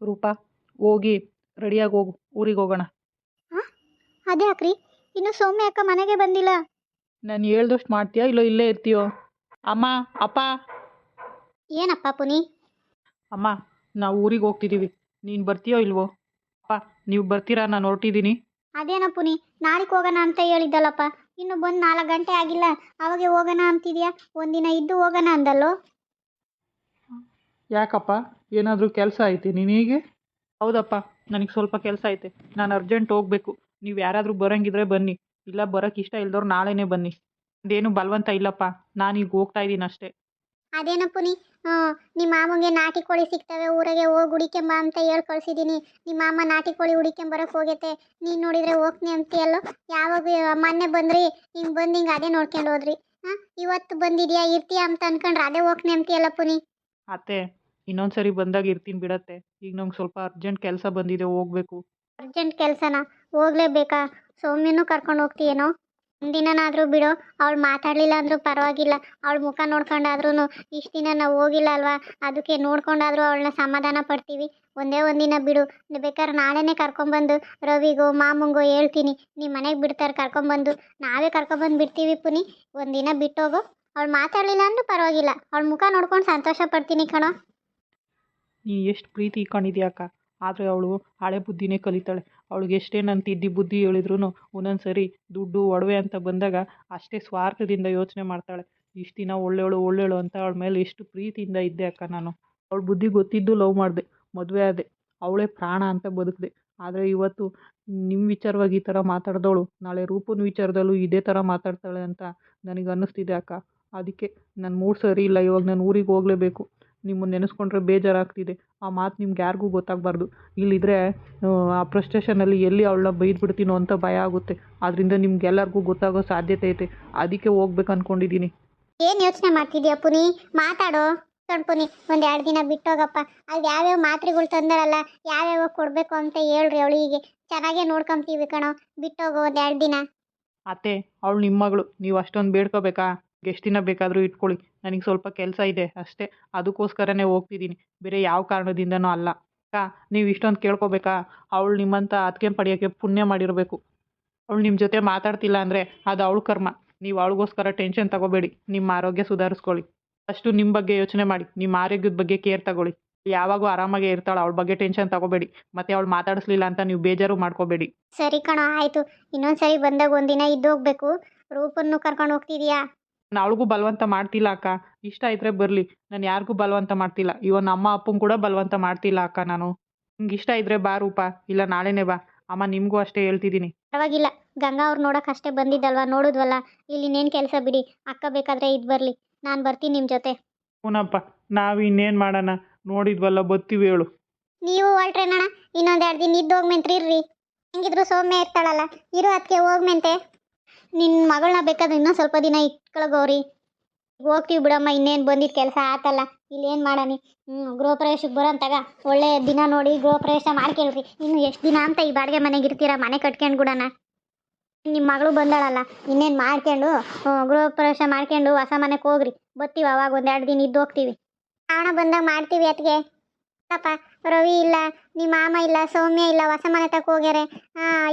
ರೂಪಾ ಹೋಗಿ ರೆಡಿಯಾಗಿ ಹೋಗು ಊರಿಗೆ ಹೋಗೋಣ. ಅದೇ ಯಾಕ್ರಿ ಇನ್ನು ಸೌಮ್ಯ ಅಕ್ಕ ಮನೆಗೆ ಬಂದಿಲ್ಲ. ನಾನು ಹೇಳ್ದಷ್ಟು ಮಾಡ್ತೀಯಾ ಇಲ್ಲೋ ಇಲ್ಲೇ ಇರ್ತೀಯೋ? ಅಮ್ಮ ಅಪ್ಪ? ಏನಪ್ಪ ಪುನಿ? ಅಮ್ಮ ನಾವು ಊರಿಗೆ ಹೋಗ್ತಿದ್ದೀವಿ ನೀನು ಬರ್ತೀಯೋ ಇಲ್ವೋ? ಅಪ್ಪ ನೀವು ಬರ್ತೀರಾ ನಾನು ಹೊರಟಿದ್ದೀನಿ ಅದೇನ ಪುನಿ ನಾಳೆಗೆ ಹೋಗೋಣ ಅಂತ ಹೇಳಿದ್ದಲ್ಲಪ್ಪ. ಇನ್ನು ಬಂದು ನಾಲ್ಕು ಗಂಟೆ ಆಗಿಲ್ಲ. ಅವಾಗೆ ಹೋಗೋಣ ಅಂತಿದ್ಯಾ? ಒಂದಿನ ಇದ್ದು ಹೋಗೋಣ ಅಂದಲ್ಲೋ? ಯಾಕಪ್ಪ? ಏನಾದರೂ ಕೆಲಸ ಐತೆ ಹೀಗೆ? ಹೌದಪ್ಪ. ನನಗೆ ಸ್ವಲ್ಪ ಕೆಲಸ ಐತೆ. ನಾನು ಅರ್ಜೆಂಟ್ ಹೋಗಬೇಕು. ನೀವು ಯಾರಾದರೂ ಬರೋಂಗಿದ್ರೆ ಬನ್ನಿ. ಇಲ್ಲ ಬರೋಕ್ಕೆ ಇಷ್ಟ ಇಲ್ದವ್ರು ನಾಳೆನೇ ಬನ್ನಿ. ಅದೇನು ಬಲವಂತ ಇಲ್ಲಪ್ಪ. ನಾನೀಗ ಹೋಗ್ತಾ ಇದ್ದೀನಿ ಅಷ್ಟೇ. ಅದೇನ ಪುನಿ? ನಿಮ್ಮ ಮಾಮಗೆ ನಾಟಿ ಕೋಳಿ ಸಿಗ್ತವೆ. ಊರಿಗೆ ಹೋಗಿ ಹುಡಿಕೆಂಬ ಅಂತ ಹೇಳಿ ಕಳಿಸಿದ್ದೀನಿ ನಿಮ್ಮ ಮಾಮ ನಾಟಿ ಕೋಳಿ ಹುಡಿಕೆಂಬರಕ್ಕೆ ಹೋಗೈತೆ. ನೀನು ನೋಡಿದರೆ ಹೋಗ್ತೀನಿ ಅಂತೀಯಲ್ಲೋ? ಯಾವಾಗ ಮೊನ್ನೆ ಬಂದ್ರಿ ಹಿಂಗೆ ಬಂದು ಹಿಂಗೆ ಅದೇ ನೋಡ್ಕೊಂಡು ಹೋದ್ರಿ. ಹಾಂ ಇವತ್ತು ಬಂದಿದ್ಯಾ ಇರ್ತೀಯಾ ಅಂತ ಅನ್ಕೊಂಡ್ರೆ ಅದೇ ಹೋಗ್ತೀನಿ ಅಂತೀಯಲ್ಲ ಪುನಿ? ಅತ್ತೆ ಇನ್ನೊಂದು ಸರಿ ಬಂದಾಗ ಇರ್ತೀನಿ ಬಿಡತ್ತೆ. ಈಗ ನಂಗೆ ಸ್ವಲ್ಪ ಅರ್ಜೆಂಟ್ ಕೆಲಸ ಬಂದಿದೆ, ಹೋಗ್ಬೇಕು. ಅರ್ಜೆಂಟ್ ಕೆಲಸನ? ಹೋಗ್ಲೇಬೇಕಾ? ಸೌಮ್ಯನೂ ಕರ್ಕೊಂಡು ಹೋಗ್ತೀಯೇನೋ? ಒಂದಿನನಾದರೂ ಬಿಡು. ಅವಳು ಮಾತಾಡಲಿಲ್ಲ ಅಂದರೂ ಪರವಾಗಿಲ್ಲ. ಅವಳ ಮುಖ ನೋಡ್ಕೊಂಡಾದ್ರೂ ಇಷ್ಟು ದಿನ ನಾವು ಹೋಗಿಲ್ಲ ಅಲ್ವಾ? ಅದಕ್ಕೆ ನೋಡ್ಕೊಂಡಾದ್ರೂ ಅವಳನ್ನ ಸಮಾಧಾನ ಪಡ್ತೀವಿ. ಒಂದೇ ಒಂದಿನ ಬಿಡು. ಬೇಕಾದ್ರೆ ನಾಳೆನೇ ಕರ್ಕೊಂಬಂದು ರವಿಗೋ, ಮಾಮಂಗೋ ಹೇಳ್ತೀನಿ. ನಿಮ್ಮ ಮನೆಗೆ ಬಿಡ್ತಾರೆ ಕರ್ಕೊಂಬಂದು. ನಾವೇ ಕರ್ಕೊಂಬಂದು ಬಿಡ್ತೀವಿ ಪುನಿ. ಒಂದಿನ ಬಿಟ್ಟೋಗು. ಅವಳು ಮಾತಾಡಲಿಲ್ಲ ಅಂದ್ರೂ ಪರವಾಗಿಲ್ಲ. ಅವಳ ಮುಖ ನೋಡ್ಕೊಂಡು ಸಂತೋಷ ಪಡ್ತೀನಿ ಕಣೋ. ಎಷ್ಟು ಪ್ರೀತಿ ಇಟ್ಕೊಂಡಿದ್ಯಾಕ ಆದರೆ ಅವಳು ಹಳೆ ಬುದ್ಧಿನೇ ಕಲಿತಾಳೆ. ಅವಳಿಗೆ ಎಷ್ಟೇ ನನ್ನ ತಿದ್ದಿ ಬುದ್ಧಿ ಹೇಳಿದ್ರು ಒಂದೊಂದು ಸರಿ ದುಡ್ಡು ಒಡವೆ ಅಂತ ಬಂದಾಗ ಅಷ್ಟೇ ಸ್ವಾರ್ಥದಿಂದ ಯೋಚನೆ ಮಾಡ್ತಾಳೆ. ಇಷ್ಟು ದಿನ ಒಳ್ಳೆಯವಳು ಒಳ್ಳೆಯವಳು ಅಂತ ಅವಳ ಮೇಲೆ ಎಷ್ಟು ಪ್ರೀತಿಯಿಂದ ಇದ್ದೆ ಅಕ್ಕ ನಾನು. ಅವಳ ಬುದ್ಧಿ ಗೊತ್ತಿದ್ದು ಲವ್ ಮಾಡಿದೆ, ಮದುವೆ ಆದೆ. ಅವಳೇ ಪ್ರಾಣ ಅಂತ ಬದುಕಿದೆ. ಆದರೆ ಇವತ್ತು ನಿಮ್ಮ ವಿಚಾರವಾಗಿ ಈ ಥರ ಮಾತಾಡ್ದವಳು, ನಾಳೆ ರೂಪನ ವಿಚಾರದಲ್ಲೂ ಇದೇ ಥರ ಮಾತಾಡ್ತಾಳೆ ಅಂತ ನನಗೆ ಅನ್ನಿಸ್ತಿದೆ ಅಕ್ಕ. ಅದಕ್ಕೆ ನನ್ನ ಮೂಡ್ ಸರಿ ಇಲ್ಲ, ಇವಾಗ ನಾನು ಊರಿಗೆ ಹೋಗಲೇಬೇಕು. ನಿಮ್ಮನ್ನು ನೆನೆಸ್ಕೊಂಡ್ರೆ ಬೇಜಾರಾಗ್ತಿದೆ. ಆ ಮಾತು ನಿಮ್ಗೆ ಯಾರಿಗೂ ಗೊತ್ತಾಗಬಾರ್ದು. ಇಲ್ಲಿದ್ದರೆ ಆ ಪ್ರಸ್ಟೇಷನಲ್ಲಿ ಎಲ್ಲಿ ಅವಳನ್ನ ಬೈದ್ಬಿಡ್ತೀನೋ ಅಂತ ಭಯ ಆಗುತ್ತೆ. ಆದ್ದರಿಂದ ನಿಮ್ಗೆಲ್ಲರಿಗೂ ಗೊತ್ತಾಗೋ ಸಾಧ್ಯತೆ ಐತೆ ಅದಕ್ಕೆ ಹೋಗ್ಬೇಕು ಅಂದ್ಕೊಂಡಿದ್ದೀನಿ ಏನು ಯೋಚನೆ ಮಾಡ್ತಿದ್ಯಾ ಪುನಿ? ಮಾತಾಡೋ. ಪುನಿ ಒಂದು ಎರಡು ದಿನ ಬಿಟ್ಟೋಗಪ್ಪ. ಅಲ್ಲಿ ಯಾವ್ಯಾವ ಮಾತ್ರೆಗಳು ತಂದಾರಲ್ಲ ಯಾವ್ಯಾವ ಕೊಡಬೇಕು ಅಂತ ಹೇಳ್ರಿ ಅವಳಿಗೆ. ಚೆನ್ನಾಗೇ ನೋಡ್ಕೊಂತೀವಿ ಕಣೋ. ಬಿಟ್ಟೋಗೋ ಒಂದು ಎರಡು ದಿನ. ಅತ್ತೆ ಅವಳು ನಿಮ್ಮ ಮಗಳು. ನೀವು ಅಷ್ಟೊಂದು ಬೇಡ್ಕೋಬೇಕಾ? ಎಷ್ಟು ದಿನ ಬೇಕಾದರೂ ಇಟ್ಕೊಳ್ಳಿ. ನನಗೆ ಸ್ವಲ್ಪ ಕೆಲಸ ಇದೆ ಅಷ್ಟೇ. ಅದಕ್ಕೋಸ್ಕರನೇ ಹೋಗ್ತಿದ್ದೀನಿ. ಬೇರೆ ಯಾವ ಕಾರಣದಿಂದನೂ ಅಲ್ಲ. ಅಕ್ಕ, ನೀವು ಇಷ್ಟೊಂದು ಕೇಳ್ಕೋಬೇಕಾ? ಅವಳು ನಿಮ್ಮಂಥ ಅದಕ್ಕೆ ಪಡೆಯೋಕ್ಕೆ ಪುಣ್ಯ ಮಾಡಿರಬೇಕು. ಅವಳು ನಿಮ್ಮ ಜೊತೆ ಮಾತಾಡ್ತಿಲ್ಲ ಅಂದರೆ ಅದು ಅವಳು ಕರ್ಮ. ನೀವು ಅವಳಿಗೋಸ್ಕರ ಟೆನ್ಷನ್ ತಗೋಬೇಡಿ. ನಿಮ್ಮ ಆರೋಗ್ಯ ಸುಧಾರಿಸ್ಕೊಳ್ಳಿ. ಫಸ್ಟು ನಿಮ್ಮ ಬಗ್ಗೆ ಯೋಚನೆ ಮಾಡಿ. ನಿಮ್ಮ ಆರೋಗ್ಯದ ಬಗ್ಗೆ ಕೇರ್ ತಗೊಳ್ಳಿ. ಯಾವಾಗೂ ಆರಾಮಾಗಿ ಇರ್ತಾಳೆ ಅವಳ ಬಗ್ಗೆ ಟೆನ್ಷನ್ ತಗೋಬೇಡಿ. ಮತ್ತೆ ಅವಳು ಮಾತಾಡಿಸ್ಲಿಲ್ಲ ಅಂತ ನೀವು ಬೇಜಾರು ಮಾಡ್ಕೋಬೇಡಿ. ಸರಿ ಕಣ, ಆಯ್ತು. ಇನ್ನೊಂದ್ಸರಿ ಬಂದಾಗ ಒಂದಿನ ಇದ್ದು ಹೋಗ್ಬೇಕು ರೂಪನ್ನು ಕರ್ಕೊಂಡು ಹೋಗ್ತಿದ್ಯಾ? ಅವಳಿಗೂ ಬಲವಂತ ಮಾಡ್ತಿಲ್ಲ ಅಕ್ಕ. ಇಷ್ಟ ಇದ್ದರೆ ಬರಲಿ. ನಾನು ಯಾರಿಗೂ ಬಲವಂತ ಮಾಡ್ತಿಲ್ಲ. ಇವನ್ ಅಮ್ಮ ಅಪ್ಪಂಗೆ ಕೂಡ ಬಲವಂತ ಮಾಡ್ತಿಲ್ಲ ಅಕ್ಕ ನಾನು. ನಿಂಗೆ ಇಷ್ಟ ಇದ್ರೆ ಬಾ ರೂಪ. ಇಲ್ಲ ನಾಳೆನೇ ಬಾ. ಅಮ್ಮ ನಿಮಗೂ ಅಷ್ಟೇ ಹೇಳ್ತಿದ್ದೀನಿ. ಪರವಾಗಿಲ್ಲ. ಗಂಗಾ ಅವ್ರು ನೋಡೋಕೆ ಅಷ್ಟೇ ಬಂದಿದ್ದಲ್ವಾ? ನೋಡಿದ್ವಲ್ಲ? ಇಲ್ಲಿ ಇನ್ನೇನು ಕೆಲಸ ಬಿಡಿ. ಅಕ್ಕ ಬೇಕಾದ್ರೆ ಇದು ಬರಲಿ. ನಾನು ಬರ್ತೀನಿ ನಿಮ್ಮ ಜೊತೆ. ಹ್ಞೂನಪ್ಪ ನಾವು ಇನ್ನೇನು ಮಾಡೋಣ? ನೋಡಿದ್ವಲ್ಲ ಬತ್ತೀವಿ ಹೇಳು. ನೀವು ಹೊಲ್ಟ್ರೇನಣ್ಣ ಇನ್ನೊಂದು ಎರಡು ದಿನ ಇದ್ದು ಹೋಗ್ಮೆಂತ್ರಿ ಇರ್ರಿ. ಹೆಂಗಿದ್ರು ಸೌಮ್ಯ ಇರ್ತಾಳಲ್ಲ. ಇರು ಅದಕ್ಕೆ ಹೋಗ್ಮೆಂತೆ. ನಿನ್ನ ಮಗಳನ್ನ ಬೇಕಾದ್ರೆ ಇನ್ನೂ ಸ್ವಲ್ಪ ದಿನ ಇಟ್ಕೊಳಗೌರಿ ಹೋಗ್ತೀವಿ ಬಿಡಮ್ಮ, ಇನ್ನೇನು ಬಂದಿದ್ದು ಕೆಲಸ ಆತಲ್ಲ. ಇಲ್ಲೇನು ಮಾಡಾನಿ ಹ್ಞೂ ಗೃಹ ಪ್ರವೇಶಕ್ಕೆ ಬರೋಂತಾಗ ಒಳ್ಳೆ ದಿನ ನೋಡಿ ಗೃಹ ಪ್ರವೇಶ ಮಾಡ್ಕೇಳ್ರಿ. ಇನ್ನು ಎಷ್ಟು ದಿನ ಅಂತ ಈ ಬಾಡಿಗೆ ಮನೆಗೆ ಇರ್ತೀರಾ, ಮನೆ ಕಟ್ಕೊಂಡು ಬಿಡೋಣ. ನಿಮ್ಮ ಮಗಳು ಬಂದಾಳಲ್ಲ, ಇನ್ನೇನು ಮಾಡ್ಕೊಂಡು ಗೃಹ ಪ್ರವೇಶ ಮಾಡ್ಕೊಂಡು ಹೊಸ ಮನೆಗೆ ಹೋಗ್ರಿ. ಬರ್ತೀವಿ ಅವಾಗ ಒಂದೆರಡು ದಿನ ಇದ್ದು ಹೋಗ್ತೀವಿ. ಕಾಣ ಬಂದಾಗ ಮಾಡ್ತೀವಿ ಅದಕ್ಕೆ ಪಾಪ ರವಿ ಇಲ್ಲ ನಿಮ್ಮ ಮಾಮ ಇಲ್ಲ, ಸೌಮ್ಯ ಇಲ್ಲ, ಹೊಸ ಮನೆ ತಕ್ಕ ಹೋಗ್ಯಾರೆ.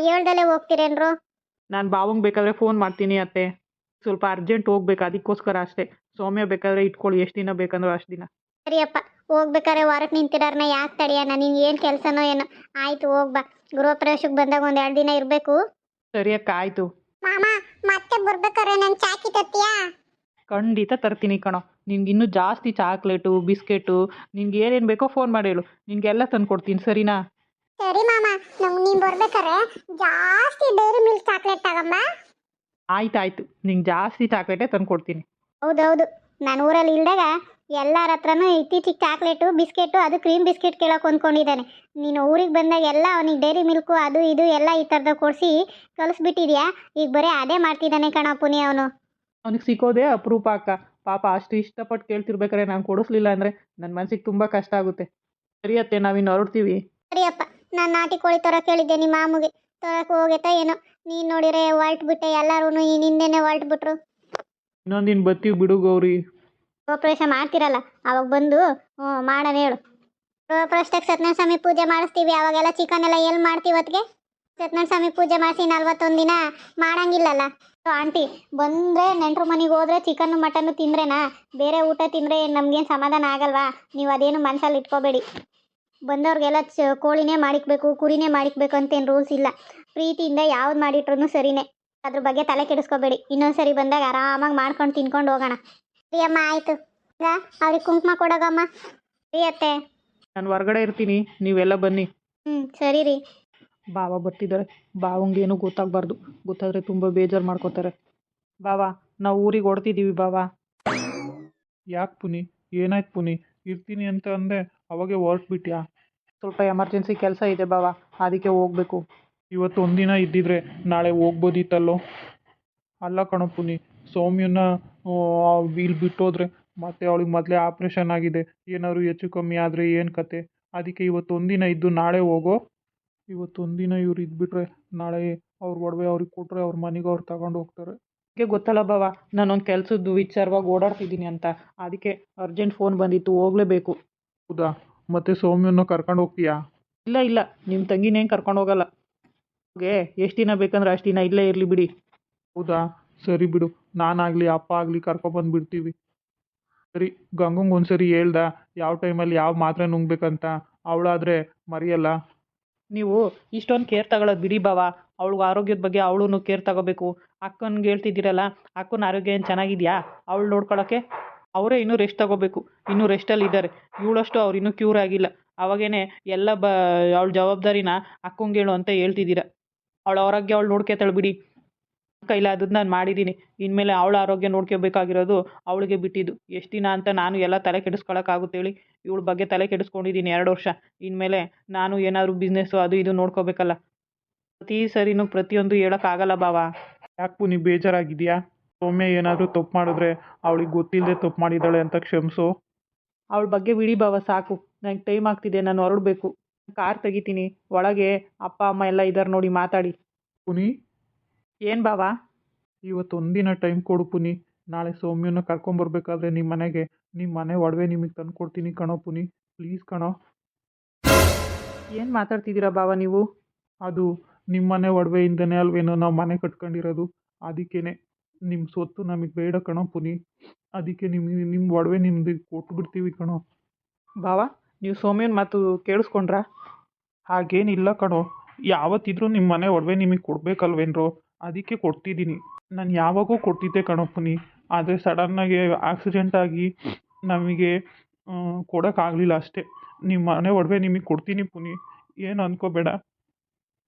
ಹೇಳ್ದಲ್ಲೇ ಹೋಗ್ತೀರೇನ್ರು? ನಾನು ಬಾವಂಗೆ ಬೇಕಾದರೆ ಫೋನ್ ಮಾಡ್ತೀನಿ ಅತ್ತೆ. ಸ್ವಲ್ಪ ಅರ್ಜೆಂಟ್ ಹೋಗ್ಬೇಕು ಅದಕ್ಕೋಸ್ಕರ ಅಷ್ಟೇ. ಸೌಮ್ಯ ಬೇಕಾದರೆ ಇಟ್ಕೊಳ್ಳಿ ಎಷ್ಟು ದಿನ ಬೇಕಂದ್ರೆ ಅಷ್ಟು ದಿನ. ಸರಿಯಪ್ಪ ಹೋಗ್ಬೇಕಾದ್ರೆ ಹೊರಗೆ ನಿಂತಿರಾರನ್ನ ಯಾಕೆ ತಡೆಯೋಣ ನಿನ್ಗೆ ಏನು ಕೆಲಸನೋ ಏನೋ. ಆಯ್ತು ಹೋಗ್ಬಾ ಗೃಹ ಪ್ರವೇಶಕ್ಕೆ ಬಂದಾಗ ಒಂದು ಎರಡು ದಿನ ಇರಬೇಕು. ಸರಿ ಅಕ್ಕ ಆಯಿತು. ಮಾಮ ಮತ್ತೆ ಬರ್ಬೇಕಾರೆ ನಾನು ಚಾಕಿ ತತ್ತೀಯಾ ಖಂಡಿತ ತರ್ತೀನಿ ಕಣೋ. ನಿನ್ಗೆ ಇನ್ನೂ ಜಾಸ್ತಿ ಚಾಕ್ಲೇಟು ಬಿಸ್ಕೆಟು ನಿನ್ಗೆ ಏನೇನು ಬೇಕೋ ಫೋನ್ ಮಾಡಿ ಹೇಳು. ನಿನಗೆಲ್ಲ ತಂದು ಕೊಡ್ತೀನಿ ಸರಿನಾ? ಸರಿ ಮಾಮ ನಮ್ಗೆ ನೀನು ಬರ್ಬೇಕಾರೆ ಜಾಸ್ತಿ ಡೈರಿ ಮಿಲ್ಕ್ ಚಾಕ್ಲೇಟ್ ತಗೊಂಬ. ಆಯ್ತು ಆಯಿತು ನಿಂಗೆ ಜಾಸ್ತಿ ಚಾಕ್ಲೇಟೇ ತಂದು ಕೊಡ್ತೀನಿ ಹೌದೌದು ನಾನು ಊರಲ್ಲಿ ಇಲ್ದಾಗ ಎಲ್ಲರ ಹತ್ರನೂ ಇತ್ತೀಚಿಗೆ ಚಾಕ್ಲೇಟು ಬಿಸ್ಕೆಟು ಅದು ಕ್ರೀಮ್ ಬಿಸ್ಕೆಟ್ ಕೇಳೋಕೆ ಹೊಂದ್ಕೊಂಡಿದ್ದಾನೆ ನೀನು ಊರಿಗೆ ಬಂದಾಗ ಎಲ್ಲ ಅವನಿಗೆ ಡೈರಿ ಮಿಲ್ಕು ಅದು ಇದು ಎಲ್ಲ ಈ ಥರದ ಕೊಡಿಸಿ ಕಲಿಸ್ಬಿಟ್ಟಿದ್ಯಾ ಈಗ ಬರೀ ಅದೇ ಮಾಡ್ತಿದ್ದಾನೆ ಕಣ ಪುನಿ ಅವನು. ಅವನಿಗೆ ಸಿಕ್ಕೋದೇ ಅಪರೂಪ ಅಕ್ಕ. ಪಾಪ ಅಷ್ಟು ಇಷ್ಟಪಟ್ಟು ಕೇಳ್ತಿರ್ಬೇಕಾದ್ರೆ ನಾನು ಕೊಡಿಸ್ಲಿಲ್ಲ ಅಂದರೆ ನನ್ನ ಮನಸ್ಸಿಗೆ ತುಂಬ ಕಷ್ಟ ಆಗುತ್ತೆ. ಸರಿಯತ್ತೆ ನಾವಿನ್ನು ಹೊರಡ್ತೀವಿ. ಸರಿಯಪ್ಪ. ನಾನು ನಾಟಿ ಕೋಳಿ ತರ ಕೇಳಿದ್ದೆ ನಿಮ್ಮ ಮಾಮುಗೆ. ತರಕ್ಕೆ ಹೋಗೈತಾ ಏನೋ. ನೀನು ನೋಡಿರೆ ಹೊಲ್ಟ್ಬಿಟ್ಟೆ ಎಲ್ಲರೂ ಈ ನಿಂದೆನೆ ಹೊಲ್ಟ್ಬಿಟ್ರು. ಇನ್ನೊಂದಿನ ಬತ್ತಿ ಬಿಡು ಗೌರಿ. ಆಪರೇಷನ್ ಮಾಡ್ತಿರಲ್ಲ ಅವಾಗ ಬಂದು ಹ್ಞೂ ಮಾಡೋಣ ಹೇಳು. ಗೃಹಪ್ರವೇಶಕ್ಕೆ ಸತ್ಯನಾರಾಯಣ ಸ್ವಾಮಿ ಪೂಜೆ ಮಾಡಿಸ್ತೀವಿ ಅವಾಗೆಲ್ಲ ಚಿಕನ್ ಎಲ್ಲ ಎಲ್ಲಿ ಮಾಡ್ತೀವಿ ಹೊತ್ತಿಗೆ? ಸತ್ಯನಾರಾಯಣ ಸ್ವಾಮಿ ಪೂಜೆ ಮಾಡಿಸಿ ನಲ್ವತ್ತೊಂದು ದಿನ ಮಾಡಂಗಿಲ್ಲಲ್ಲ. ಆಂಟಿ ಬಂದರೆ ನೆಂಟ್ರು ಮನೆಗೆ ಹೋದ್ರೆ ಚಿಕನ್ ಮಟನ್ ತಿಂದ್ರೇನಾ? ಬೇರೆ ಊಟ ತಿಂದರೆ ನಮಗೇನು ಸಮಾಧಾನ ಆಗಲ್ವಾ? ನೀವು ಅದೇನು ಮನಸ್ಸಲ್ಲಿ ಇಟ್ಕೋಬೇಡಿ. ಬಂದವ್ರಿಗೆಲ್ಲ ಚ ಕೋಳಿನೇ ಮಾಡಿಕ್ಬೇಕು ಕುರಿನೇ ಮಾಡಿಕ್ಬೇಕು ಅಂತೇನು ರೂಲ್ಸ್ ಇಲ್ಲ. ಪ್ರೀತಿಯಿಂದ ಯಾವ್ದು ಮಾಡಿಟ್ರು ಸರಿನೇ. ಅದ್ರ ಬಗ್ಗೆ ತಲೆ ಕೆಡಿಸ್ಕೋಬೇಡಿ. ಇನ್ನೊಂದ್ಸರಿ ಬಂದಾಗ ಆರಾಮಾಗಿ ಮಾಡ್ಕೊಂಡು ತಿನ್ಕೊಂಡು ಹೋಗೋಣ. ಅಮ್ಮ ಆಯಿತು. ಈಗ ಅವ್ರಿಗೆ ಕುಂಕುಮ ಕೊಡೋಗಮ್ಮ. ಅತ್ತೆ. ನಾನು ಹೊರಗಡೆ ಇರ್ತೀನಿ. ನೀವೆಲ್ಲ ಬನ್ನಿ. ಹ್ಞೂ ಸರಿ ರೀ. ಬಾವ ಬರ್ತಿದ್ದಾರೆ ಬಾವಂಗೇನು ಗೊತ್ತಾಗಬಾರ್ದು. ಗೊತ್ತಾದರೆ ತುಂಬ ಬೇಜಾರು ಮಾಡ್ಕೋತಾರೆ. ಬಾವ ನಾವು ಊರಿಗೆ ಹೊಡ್ತಿದ್ದೀವಿ ಬಾವ ಯಾಕೆ ಪುನಿ? ಏನಾಯ್ತು ಪುನಿ? ಇರ್ತೀನಿ ಅಂತ ಅಂದೆ ಅವಾಗೆ ಹೊರಟ್ಬಿಟ್ಯಾ? ಸ್ವಲ್ಪ ಎಮರ್ಜೆನ್ಸಿ ಕೆಲಸ ಇದೆ ಬಾವ ಅದಕ್ಕೆ ಹೋಗ್ಬೇಕು. ಇವತ್ತು ಒಂದಿನ ಇದ್ದಿದ್ರೆ ನಾಳೆ ಹೋಗ್ಬೋದಿತ್ತಲ್ಲೋ? ಅಲ್ಲ ಕಣೋ ಪುನಿ ಸೌಮ್ಯನ ಇಲ್ಲಿ ಬಿಟ್ಟೋದ್ರೆ ಮತ್ತೆ ಅವಳಿಗೆ ಮೊದಲೇ ಆಪ್ರೇಷನ್ ಆಗಿದೆ ಏನಾದ್ರು ಹೆಚ್ಚು ಕಮ್ಮಿ ಆದರೆ ಏನು ಕತೆ? ಅದಕ್ಕೆ ಇವತ್ತು ಒಂದಿನ ಇದ್ದು ನಾಳೆ ಹೋಗೋ? ಇವತ್ತು ಒಂದಿನ ಇವ್ರು ಇದ್ಬಿಟ್ರೆ ನಾಳೆ ಅವ್ರ ಒಡವೆ ಅವ್ರಿಗೆ ಕೊಟ್ಟರೆ ಅವ್ರ ಮನೆಗೆ ಅವ್ರು ತಗೊಂಡು ಹೋಗ್ತಾರೆ. ಅದಕ್ಕೆ ಗೊತ್ತಲ್ಲ ಬಾವ ನಾನೊಂದು ಕೆಲಸದ್ದು ವಿಚಾರವಾಗಿ ಓಡಾಡ್ತಿದ್ದೀನಿ ಅಂತ ಅದಕ್ಕೆ ಅರ್ಜೆಂಟ್ ಫೋನ್ ಬಂದಿತ್ತು ಹೋಗಲೇಬೇಕು. ಹೌದಾ? ಮತ್ತೆ ಸೌಮ್ಯನ ಕರ್ಕೊಂಡು ಹೋಗ್ತೀಯಾ? ಇಲ್ಲ ಇಲ್ಲ. ನಿಮ್ಮ ತಂಗಿನೇನು ಕರ್ಕೊಂಡು ಹೋಗಲ್ಲ. ಓಕೆ ಎಷ್ಟು ದಿನ ಬೇಕಂದ್ರೆ ಅಷ್ಟು ದಿನ ಇಲ್ಲೇ ಇರಲಿ ಬಿಡಿ. ಹೌದಾ? ಸರಿ ಬಿಡು. ನಾನಾಗಲಿ ಅಪ್ಪ ಆಗಲಿ ಕರ್ಕೊಬಂದು ಬಿಡ್ತೀವಿ ಸರಿ ಗಂಗಂಗೆ ಒಂದ್ಸರಿ ಹೇಳ್ದ ಯಾವ ಟೈಮಲ್ಲಿ ಯಾವ ಮಾತ್ರೆ ನುಂಗ್ಬೇಕಂತ. ಅವಳಾದರೆ ಮರೆಯಲ್ಲ. ನೀವು ಇಷ್ಟೊಂದು ಕೇರ್ ತಗೊಳ್ಳೋದು ಬಿಡಿ ಬಾವ ಅವಳಿಗೆ ಆರೋಗ್ಯದ ಬಗ್ಗೆ ಅವಳು ಕೇರ್ ತಗೋಬೇಕು. ಅಕ್ಕನಿಗೆ ಹೇಳ್ತಿದ್ದೀರಲ್ಲ ಅಕ್ಕನ ಆರೋಗ್ಯ ಏನು ಚೆನ್ನಾಗಿದೆಯಾ? ಅವಳು ನೋಡ್ಕೊಳ್ಳೋಕ್ಕೆ ಅವರೇ ಇನ್ನೂ ರೆಸ್ಟ್ ತಗೋಬೇಕು. ಇನ್ನೂ ರೆಸ್ಟಲ್ಲಿ ಇದ್ದಾರೆ. ಇವಳಷ್ಟು ಅವ್ರು ಇನ್ನೂ ಕ್ಯೂರ್ ಆಗಿಲ್ಲ. ಅವಾಗೇನೆ ಎಲ್ಲ ಬ, ಅವಳ ಜವಾಬ್ದಾರಿನ ಅಕ್ಕಂಗೆ ಹೇಳು ಅಂತ ಹೇಳ್ತಿದ್ದೀರ. ಅವಳ ಆರೋಗ್ಯ ಅವಳು ನೋಡ್ಕೊತಾಳೆ ಬಿಡಿ. ಕೈಲಾದದ್ದು ನಾನು ಮಾಡಿದ್ದೀನಿ. ಇನ್ಮೇಲೆ ಅವಳ ಆರೋಗ್ಯ ನೋಡ್ಕೋಬೇಕಾಗಿರೋದು ಅವಳಿಗೆ ಬಿಟ್ಟಿದ್ದು. ಎಷ್ಟು ದಿನ ಅಂತ ನಾನು ಎಲ್ಲ ತಲೆ ಕೆಡಿಸ್ಕೊಳಕ್ಕಾಗುತ್ತೆ ಹೇಳಿ. ಇವಳ ಬಗ್ಗೆ ತಲೆ ಕೆಡಿಸ್ಕೊಂಡಿದ್ದೀನಿ ಎರಡು ವರ್ಷ. ಇನ್ಮೇಲೆ ನಾನು ಏನಾದರೂ ಬಿಸ್ನೆಸ್ಸು ಅದು ಇದು ನೋಡ್ಕೋಬೇಕಲ್ಲ. ಪ್ರತಿ ಸರಿನೂ ಪ್ರತಿಯೊಂದು ಹೇಳೋಕ್ಕಾಗಲ್ಲ ಬಾವ. ಯಾಕೂ ನೀವು ಬೇಜಾರಾಗಿದೆಯಾ ಸೌಮ್ಯ ಏನಾದರೂ ತಪ್ಪು ಮಾಡಿದ್ರೆ ಅವಳಿಗೆ ಗೊತ್ತಿಲ್ಲದೆ ತಪ್ಪು ಮಾಡಿದ್ದಾಳೆ ಅಂತ ಕ್ಷಮಿಸು. ಅವಳ ಬಗ್ಗೆ ಬಿಡಿ ಬಾವ ಸಾಕು. ನಂಗೆ ಟೈಮ್ ಆಗ್ತಿದೆ ನಾನು ಹೊರಡಬೇಕು. ಕಾರ್ ತೆಗಿತೀನಿ. ಒಳಗೆ ಅಪ್ಪ ಅಮ್ಮ ಎಲ್ಲ ಇದ್ದಾರೆ ನೋಡಿ ಮಾತಾಡಿ. ಪುನಿ? ಏನು ಬಾವ? ಇವತ್ತು ಒಂದಿನ ಟೈಮ್ ಕೊಡು ಪುನಿ. ನಾಳೆ ಸೌಮ್ಯನ ಕರ್ಕೊಂಬರ್ಬೇಕಾದ್ರೆ ನಿಮ್ಮ ಮನೆಗೆ. ನಿಮ್ಮ ಮನೆ ಒಡವೆ ನಿಮಗೆ ತಂದು ಕೊಡ್ತೀನಿ ಕಣೋ ಪುನಿ. ಪ್ಲೀಸ್ ಕಣೋ. ಏನು ಮಾತಾಡ್ತಿದ್ದೀರಾ ಬಾವ ನೀವು? ಅದು ನಿಮ್ಮ ಮನೆ ಒಡವೆಯಿಂದನೇ ಅಲ್ವೇನೋ ನಾವು ಮನೆ ಕಟ್ಕೊಂಡಿರೋದು. ಅದಕ್ಕೇನೆ. ನಿಮ್ಮ ಸ್ವತ್ತು ನಮಗೆ ಬೇಡ ಕಣೋ ಪುನಿ. ಅದಕ್ಕೆ ನಿಮಗೆ ನಿಮ್ಮ ಒಡವೆ ನಿಮ್ದು ಕೊಟ್ಬಿಡ್ತೀವಿ ಕಣೋ. ಬಾವ ನೀವು ಸೌಮ್ಯನ ಮಾತು ಕೇಳಿಸ್ಕೊಂಡ್ರಾ? ಹಾಗೇನಿಲ್ಲ ಕಣೋ. ಯಾವತ್ತಿದ್ರೂ ನಿಮ್ಮ ಮನೆ ಒಡವೆ ನಿಮಗೆ ಕೊಡ್ಬೇಕಲ್ವೇನ್ರೋ ಅದಕ್ಕೆ ಕೊಡ್ತಿದ್ದೀನಿ ನಾನು ಯಾವಾಗೂ ಕೊಟ್ಟಿದ್ದೆ ಕಣೋ ಪುನಿ. ಆದರೆ ಸಡನ್ನಾಗಿ ಆಕ್ಸಿಡೆಂಟ್ ಆಗಿ ನಮಗೆ ಕೊಡೋಕ್ಕಾಗಲಿಲ್ಲ ಅಷ್ಟೇ. ನಿಮ್ಮ ಮನೆ ಒಡವೆ ನಿಮಗೆ ಕೊಡ್ತೀನಿ ಪುನಿ. ಏನು ಅಂದ್ಕೋಬೇಡ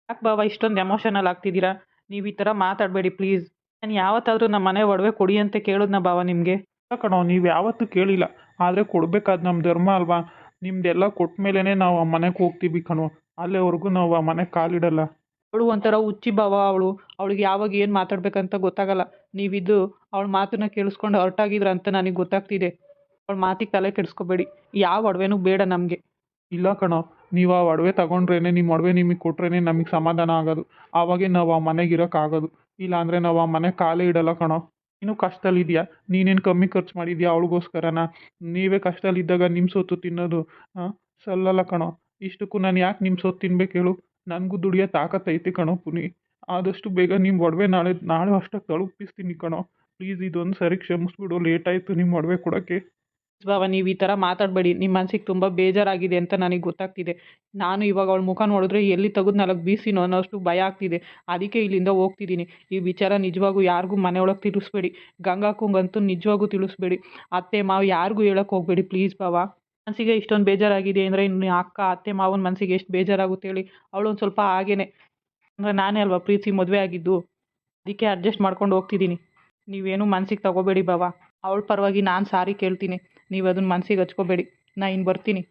ಯಾಕೆ ಬಾವ ಇಷ್ಟೊಂದು ಎಮೋಷನಲ್ ಆಗ್ತಿದ್ದೀರಾ? ನೀವು ಈ ಥರ ಮಾತಾಡಬೇಡಿ ಪ್ಲೀಸ್ ನಾನು ಯಾವತ್ತಾದರೂ ನಮ್ಮ ಮನೆ ಒಡವೆ ಕೊಡಿ ಅಂತ ಕೇಳಿದ್ನ ಭಾವ ನಿಮಗೆ? ಕಣೋ, ನೀವು ಯಾವತ್ತೂ ಕೇಳಿಲ್ಲ. ಆದರೆ ಕೊಡಬೇಕಾದ ನಮ್ಮ ಧರ್ಮ ಅಲ್ವಾ? ನಿಮ್ದೆಲ್ಲ ಕೊಟ್ಟ ಮೇಲೇ ನಾವು ಆ ಮನೆಗೆ ಹೋಗ್ತೀವಿ ಕಣೋ. ಅಲ್ಲಿವರೆಗೂ ನಾವು ಆ ಮನೆಗೆ ಕಾಲಿಡಲ್ಲ. ಅವಳು ಒಂಥರ ಹುಚ್ಚಿ ಭಾವ ಅವಳು. ಅವಳಿಗೆ ಯಾವಾಗ ಏನು ಮಾತಾಡ್ಬೇಕಂತ ಗೊತ್ತಾಗಲ್ಲ. ನೀವಿದ್ದು ಅವಳ ಮಾತನ್ನ ಕೇಳಿಸ್ಕೊಂಡು ಹೊರಟಾಗಿದ್ರ ಅಂತ ನನಗೆ ಗೊತ್ತಾಗ್ತಿದೆ. ಅವಳ ಮಾತಿಗೆ ತಲೆ ಕೆಡಿಸ್ಕೋಬೇಡಿ. ಯಾವ ಒಡವೆನೂ ಬೇಡ ನಮಗೆ. ಇಲ್ಲ ಕಣೋ. ನೀವು ಆ ಒಡವೆ ತಗೊಂಡ್ರೇನೆ ನಿಮ್ಮ ಒಡವೆ ನಿಮಗೆ ಕೊಟ್ರೇನೆ ನಮಗೆ ಸಮಾಧಾನ ಆಗೋದು. ಆವಾಗೇ ನಾವು ಆ ಮನೆಗೆ ಇರೋಕ್ಕಾಗೋದು ಇಲ್ಲ ಅಂದರೆ ನಾವು ಆ ಮನೆ ಖಾಲಿ ಇಡಲ್ಲ ಕಣೋ. ನೀನು ಕಷ್ಟದಲ್ಲಿದ್ಯಾ ನೀನೇನು ಕಮ್ಮಿ ಖರ್ಚು ಮಾಡಿದ್ಯಾ ಅವಳಿಗೋಸ್ಕರನ? ನೀವೇ ಕಷ್ಟದಲ್ಲಿದ್ದಾಗ ನಿಮ್ಮ ಸೊತ್ತು ತಿನ್ನೋದು ಹಾಂ ಸಲ್ಲಲ್ಲ ಕಣೋ. ಇಷ್ಟಕ್ಕೂ ನಾನು ಯಾಕೆ ನಿಮ್ಮ ಸೊತ್ತು ತಿನ್ಬೇಕು ಹೇಳು? ನನಗೂ ದುಡಿಯೋ ತಾಕತ್ತೈತಿ ಕಣೋ ಪುನಿ. ಆದಷ್ಟು ಬೇಗ ನಿಮ್ಮ ಒಡವೆ ನಾಳೆ ನಾಳೆ ಅಷ್ಟಕ್ಕೆ ತಲುಪಿಸ್ತೀನಿ ಕಣೋ. ಪ್ಲೀಸ್ ಇದೊಂದು ಸರಿ ಕ್ಷಮಿಸ್ಬಿಡು, ಲೇಟ್ ಆಯಿತು ನಿಮ್ಮ ಒಡವೆ ಕೊಡೋಕ್ಕೆ. ಬಾವ, ನೀವು ಈ ಥರ ಮಾತಾಡಬೇಡಿ. ನಿಮ್ಮ ಮನಸ್ಸಿಗೆ ತುಂಬ ಬೇಜಾರಾಗಿದೆ ಅಂತ ನನಗೆ ಗೊತ್ತಾಗ್ತಿದೆ. ನಾನು ಇವಾಗ ಅವಳ ಮುಖ ನೋಡಿದ್ರೆ ಎಲ್ಲಿ ತೆಗೆದು ನಾಲ್ಕು ಬೀಸಿನೋ ಅನ್ನೋಷ್ಟು ಭಯ ಆಗ್ತಿದೆ. ಅದಕ್ಕೆ ಇಲ್ಲಿಂದ ಹೋಗ್ತಿದ್ದೀನಿ ಈ ವಿಚಾರ ನಿಜವಾಗೂ ಯಾರಿಗೂ ಮನೆಯೊಳಗೆ ತಿಳಿಸ್ಬೇಡಿ ಗಂಗಾಕ್ಕಂಗಂತೂ ನಿಜವಾಗೂ ತಿಳಿಸ್ಬೇಡಿ. ಅತ್ತೆ ಮಾವು ಯಾರಿಗೂ ಹೇಳೋಕೆ ಹೋಗಬೇಡಿ ಪ್ಲೀಸ್ ಬಾವ. ಮನಸ್ಸಿಗೆ ಇಷ್ಟೊಂದು ಬೇಜಾರಾಗಿದೆ ಅಂದರೆ ಇನ್ನು ಅಕ್ಕ, ಅತ್ತೆ ಮಾವನ ಮನಸ್ಸಿಗೆ ಎಷ್ಟು ಬೇಜಾರಾಗುತ್ತೆ ಹೇಳಿ. ಅವಳೊಂದು ಸ್ವಲ್ಪ ಹಾಗೇನೆ. ಅಂದರೆ ನಾನೇ ಅಲ್ವಾ ಪ್ರೀತಿ ಮದುವೆ ಆಗಿದ್ದು. ಅದಕ್ಕೆ ಅಡ್ಜಸ್ಟ್ ಮಾಡ್ಕೊಂಡು ಹೋಗ್ತಿದ್ದೀನಿ ನೀವೇನು ಮನ್ಸಿಗೆ ತಗೋಬೇಡಿ ಬಾವ. ಅವಳ ಪರವಾಗಿ ನಾನು ಸಾರಿ ಕೇಳ್ತೀನಿ. ನೀವು ಅದನ್ನ ಮನಸ್ಸಿಗೆ ಹಚ್ಕೋಬೇಡಿ. ನಾ ಇನ್ನು ಬರ್ತೀನಿ.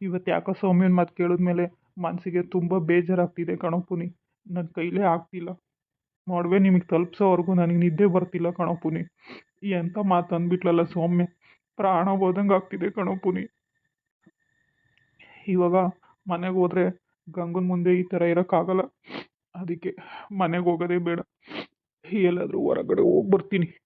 ಇವತ್ತು ಯಾಕೋ ಸೌಮ್ಯನ ಮಾತು ಕೇಳಿದ್ಮೇಲೆ ಮನಸ್ಸಿಗೆ ತುಂಬ ಬೇಜಾರಾಗ್ತಿದೆ ಕಣೋ ಪುನಿ. ನನ್ನ ಕೈಲೇ ಆಗ್ತಿಲ್ಲ. ಮಾಡುವೆ ನಿಮಗೆ ತಲುಪ್ಸೋವರೆಗೂ ನನಗೆ ನಿದ್ದೆ ಬರ್ತಿಲ್ಲ ಕಣೋ ಪುನಿ. ಎಂಥ ಮಾತು ಅಂದ್ಬಿಟ್ಲಲ್ಲ ಸೌಮ್ಯ. ಪ್ರಾಣ ಹೋದಂಗೆ ಆಗ್ತಿದೆ ಕಣೋ ಪುನಿ. ಇವಾಗ ಮನೆಗೆ ಹೋದರೆ ಗಂಗನ ಮುಂದೆ ಈ ಥರ ಇರೋಕ್ಕಾಗಲ್ಲ. ಅದಕ್ಕೆ ಮನೆಗೆ ಹೋಗೋದೇ ಬೇಡ. ಎಲ್ಲಾದರೂ ಹೊರಗಡೆ ಹೋಗಿ ಬರ್ತೀನಿ